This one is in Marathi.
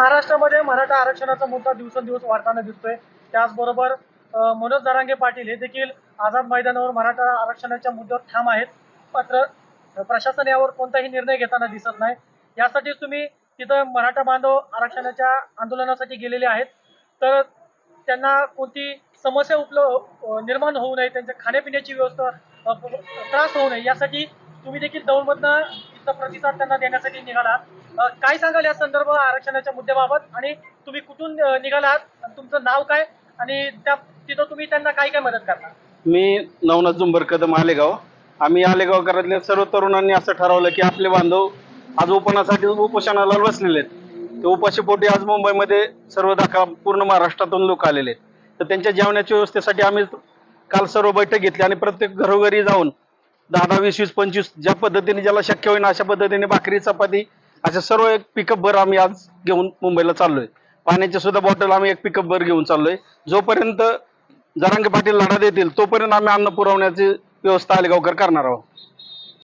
महाराष्ट्रामध्ये मराठा आरक्षणाचा मुद्दा दिवसेंदिवस वाढताना दिसतोय. त्याचबरोबर मनोज दरांगे पाटील हे देखील आझाद मैदानावर मराठा आरक्षणाच्या मुद्द्यावर ठाम आहेत. मात्र प्रशासन यावर कोणताही निर्णय घेताना दिसत नाही. यासाठी तुम्ही तिथं मराठा बांधव आरक्षणाच्या आंदोलनासाठी गेलेले आहेत. तर त्यांना कोणती समस्या उपलब्ध निर्माण होऊ नये त्यांच्या खाण्यापिण्याची व्यवस्था त्रास होऊ नये यासाठी तुम्ही देखील दौंडमधनं इथं प्रतिसाद त्यांना देण्यासाठी निघाला. काय सांगाल या संदर्भ आरक्षणाच्या मुद्द्याबाबत? आणि तुम्ही कुठून निघालात निघाला आहात? तुमचं नाव काय? आणि त्या तिथं तुम्ही त्यांना काय काय मदत करणार? मी नवनाथ जुंबर कदम आलेगाव आम्ही आलेगावकरातल्या सर्व तरुणांनी असं ठरवलं की आपले बांधव आज उपोषणासाठी उपोषणाला बसलेले आहेत. ते उपाशीपोटी आज मुंबईमध्ये सर्व दाखा पूर्ण महाराष्ट्रातून लोक आलेले आहेत. तर त्यांच्या जेवणाच्या व्यवस्थेसाठी आम्ही काल सर्व बैठक घेतली आणि प्रत्येक घरोघरी जाऊन दहा दहा वीस वीस पंचवीस ज्या पद्धतीने ज्याला शक्य होईल अशा पद्धतीने भाकरी चपाती अशा सर्व एक पिकअप भर आम्ही आज घेऊन मुंबईला चाललोय. पाण्याची सुद्धा बॉटल आम्ही एक पिकअप भर घेऊन चाललोय. जोपर्यंत जरांगे पाटील लढा देतील तोपर्यंत आम्ही अन्न पुरवण्याची व्यवस्था आलेगावकर करणार आहोत.